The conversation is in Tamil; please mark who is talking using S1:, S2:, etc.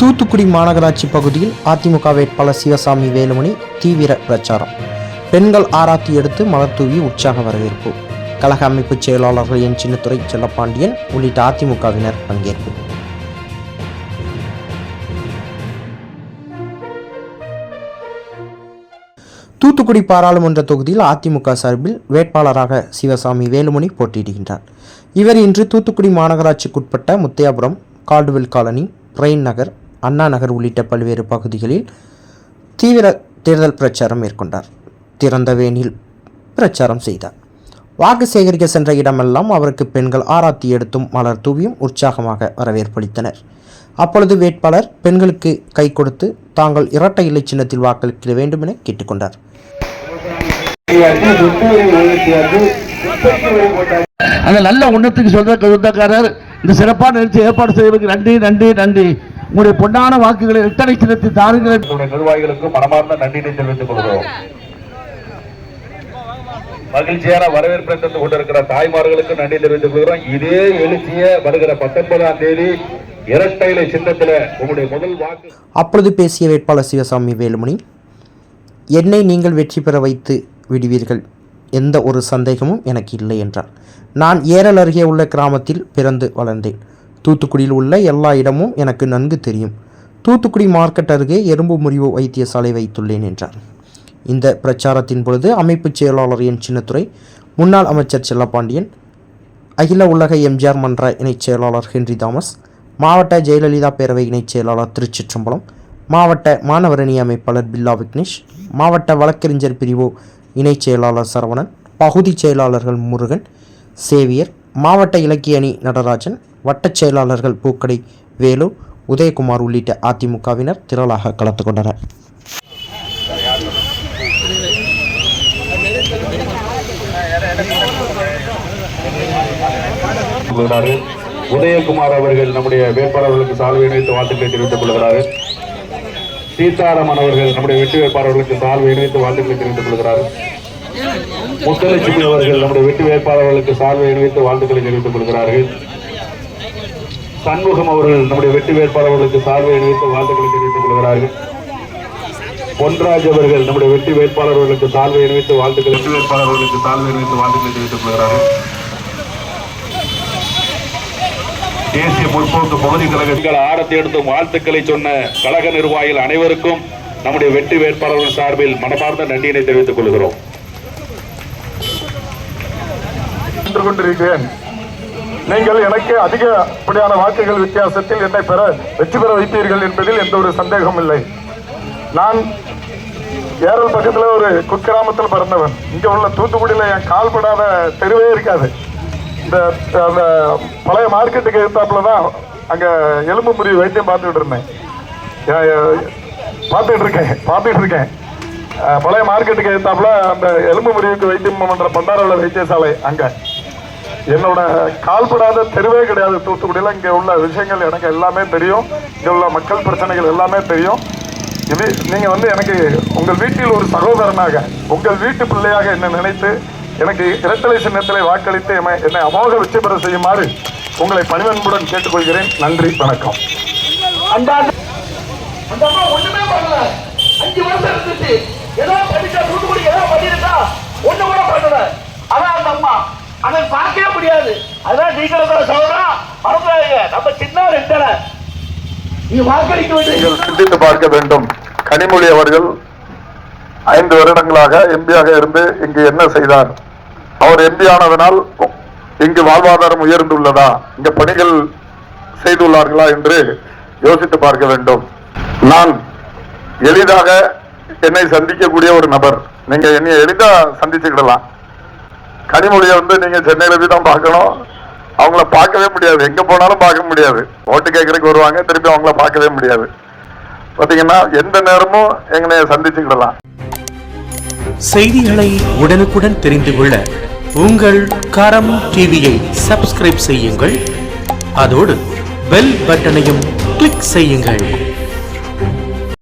S1: தூத்துக்குடி மாநகராட்சி பகுதியில் அதிமுக வேட்பாளர் சிவசாமி வேலுமணி தீவிர பிரச்சாரம். பெண்கள் ஆராத்தி எடுத்து மலர் தூவி உற்சாக வரவேற்பு. கழக அமைப்பு செயலாளர்கள் என். சின்னத்துறை செல்லப்பாண்டியன் உள்ளிட்ட அதிமுகவினர் பங்கேற்பு. தூத்துக்குடி பாராளுமன்ற தொகுதியில் அதிமுக சார்பில் வேட்பாளராக சிவசாமி வேலுமணி போட்டியிடுகின்றார். இவர் இன்று தூத்துக்குடி மாநகராட்சிக்குட்பட்ட முத்தையாபுரம் கால்டுவெல் காலனி ரெயின் நகர் அண்ணா நகர் உள்ளிட்ட பல்வேறு பகுதிகளில் தீவிர தேர்தல் பிரச்சாரம் மேற்கொண்டார். திறந்த வேனில் பிரச்சாரம் செய்தார். வாக்கு சேகரிக்க சென்ற இடமெல்லாம் அவருக்கு பெண்கள் ஆராத்தி எடுத்தும் மலர் தூவியும் உற்சாகமாக வரவேற்பளித்தனர். அப்பொழுது வேட்பாளர் பெண்களுக்கு கை கொடுத்து தாங்கள் இரட்டை இலை சின்னத்தில் வாக்களிக்க வேண்டும் என கேட்டுக்கொண்டார்.
S2: அந்த நல்ல உண்ணத்துக்கு சொந்தக்காரர் இந்த சிறப்பான நிகழ்ச்சி ஏற்பாடு செய்வதற்கு நன்றி நன்றி நன்றி. உங்களுடைய பொன்னான வாக்குகளை எட்டனை சின்னத்தை தாருங்கள்
S3: உங்களுடைய நிர்வாகிகளுக்கும் மனமார்ந்த நன்றினை தெரிவித்துக் கொள்கிறோம். மகிழ்ச்சியான வரவேற்பை தந்து கொண்டிருக்கிற தாய்மார்களுக்கு நன்றி தெரிவித்துக் கொள்கிறோம். இதே எழுச்சிய வருகிற பத்தொன்பதாம் தேதி இரட்டையிலை சின்னத்துல உங்களுடைய முதல் வாக்கு.
S1: அப்பொழுது பேசிய வேட்பாளர் சிவசாமி வேலுமணி என்னை நீங்கள் வெற்றி பெற வைத்து விடுவீர்கள். எந்த ஒரு சந்தேகமும் எனக்கு இல்லை என்றார். நான் ஏரல் அருகே உள்ள கிராமத்தில் பிறந்து வளர்ந்தேன். தூத்துக்குடியில் உள்ள எல்லா இடமும் எனக்கு நன்கு தெரியும். தூத்துக்குடி மார்க்கெட் அருகே எறும்பு முறிவு வைத்தியசாலை வைத்துள்ளேன் என்றார். இந்த பிரச்சாரத்தின் பொழுது அமைப்புச் செயலாளர் என் சின்னத்துறை முன்னாள் அமைச்சர் செல்லப்பாண்டியன் அகில உலக எம்ஜிஆர் மன்ற இணைச் செயலாளர் ஹென்றி தாமஸ் மாவட்ட ஜெயலலிதா பேரவை இணைச் செயலாளர் திருச்சிற்றம்பலம் மாவட்ட மாணவரணி அமைப்பாளர் பில்லா விக்னேஷ் மாவட்ட வழக்கறிஞர் பிரிவு இணைச் செயலாளர் சரவணன் பகுதி செயலாளர்கள் முருகன் சேவியர் மாவட்ட இலக்கிய அணி நடராஜன் வட்டச் செயலாளர்கள் பூக்கடை வேலு உதயகுமார் உள்ளிட்ட அதிமுகவினர் திரளாக கலந்து கொண்டனர்.
S3: உதயகுமார் அவர்கள் நம்முடைய வேட்பாளர்களுக்கு சால்வை இணைத்து வாழ்த்துக்களை தெரிவித்துக் கொள்கிறார்கள் சீதாராமன் அவர்கள் நம்முடைய வெற்றி வேட்பாளர்களுக்கு சால்வை இணைத்து வாழ்த்துக்களை தெரிவித்துக் கொள்கிறார்கள் முத்தலட்சுமி அவர்கள் நம்முடைய வெற்றி வேட்பாளர்களுக்கு சார்பை அணிவித்து வாழ்த்துக்களை தெரிவித்துக் கொள்கிறார்கள். சண்முகம் அவர்கள் நம்முடைய வெற்றி வேட்பாளர்களுக்கு சார்பை அணிவித்து வாழ்த்துக்களை தெரிவித்துக் கொள்கிறார்கள். பொன்ராஜ் அவர்கள் நம்முடைய வெற்றி வேட்பாளர்களுக்கு சால்வை அணிவித்து வாழ்த்துக்கள் வெற்றி வேட்பாளர்களுக்கு சால்வை அணிவித்து வாழ்த்துக்களை தெரிவித்துக் கொள்கிறார்கள். தேசிய முற்போக்கு பகுதி கழகங்கள் ஆரத்தி எடுத்தும் வாழ்த்துக்களை சொன்ன கழக நிர்வாகிகள் அனைவருக்கும் நம்முடைய வெற்றி வேட்பாளர்கள் சார்பில் மனமார்ந்த நன்றியினை தெரிவித்துக் கொள்கிறோம்.
S4: சென்று கொண்டிருக்கிறேன் நீங்கள் எனக்கு அதிகப்படியான வாக்குகள் வித்தியாசத்தில் என்னை பெற வெற்றி பெற வைப்பீர்கள் என்பதில் எந்த ஒரு சந்தேகமும் இல்லை. நான் ஏரல் பக்கத்தில் ஒரு குக்கிராமத்தில் பிறந்தவன். இங்கே உள்ள தூத்துக்குடியில் என் கால்படாத தெருவே இருக்காது. இந்த அந்த பழைய மார்க்கெட்டுக்கு எடுத்தாப்புல தான் அங்கே எலும்பு முறிவு வைத்தியம் பார்த்துக்கிட்டு இருந்தேன். பார்த்துட்டு பார்த்துக்கிட்டு இருக்கேன் பார்த்துக்கிட்டு இருக்கேன். பழைய மார்க்கெட்டுக்கு எடுத்தாப்புல அந்த எலும்பு முறிவுக்கு வைத்தியம் பண்ணுற பண்டாரவள வைத்தியசாலை அங்கே. என்னோட கால்படாத தெருவே கிடையாது. தூத்துக்குடியில் இங்கே உள்ள விஷயங்கள் எனக்கு எல்லாமே தெரியும். இங்கே உள்ள மக்கள் பிரச்சனைகள் எல்லாமே தெரியும். இது நீங்கள் வந்து எனக்கு உங்கள் வீட்டில் ஒரு சகோதரனாக உங்கள் வீட்டு பிள்ளையாக என்னை நினைத்து எனக்கு இரட்டலை சின்னத்திலே வாக்களித்து எம்மை- என்னை அமோக வெற்றி பெற செய்யுமாறு உங்களை பணிவன்புடன் கேட்டுக்கொள்கிறேன். நன்றி வணக்கம்.
S2: ஒண்ணுமே பண்ணல. அஞ்சு வருஷம் இருந்துச்சு. ஏதோ படிச்சா தூத்துக்குடி
S4: நீங்கள் சிந்தித்து பார்க்க வேண்டும். கனிமொழி அவர்கள் ஐந்து வருடங்களாக எம்பியாக இருந்து இங்கு என்ன செய்தார்? அவர் எம்பி ஆனதனால் இங்கு வாழ்வாதாரம் உயர்ந்துள்ளதா? இங்க பணிகள் செய்துள்ளார்களா என்று யோசித்து பார்க்க வேண்டும். நான் எளிதாக என்னை சந்திக்கக்கூடிய ஒரு நபர். நீங்க என்னை எளிதா சந்திச்சுக்கிடலாம். கனிமொழியை வந்து நீங்க சென்னையில தான் பார்க்கணும். அவங்கள பார்க்கவே முடியாது. எங்க போனாலும் பார்க்க முடியாது. ஓட்டு கேட்கறதுக்கு வருவாங்க திருப்பி அவங்கள பார்க்கவே முடியாது. பாத்தீங்கன்னா எந்த நேரமும் எங்களை சந்திச்சுக்கிடலாம்.
S5: செய்திகளை உடனுக்குடன் தெரிந்து கொள்ள உங்கள் கரம் டிவியை சப்ஸ்கிரைப் செய்யுங்கள். அதோடு பெல் பட்டனையும் கிளிக் செய்யுங்கள்.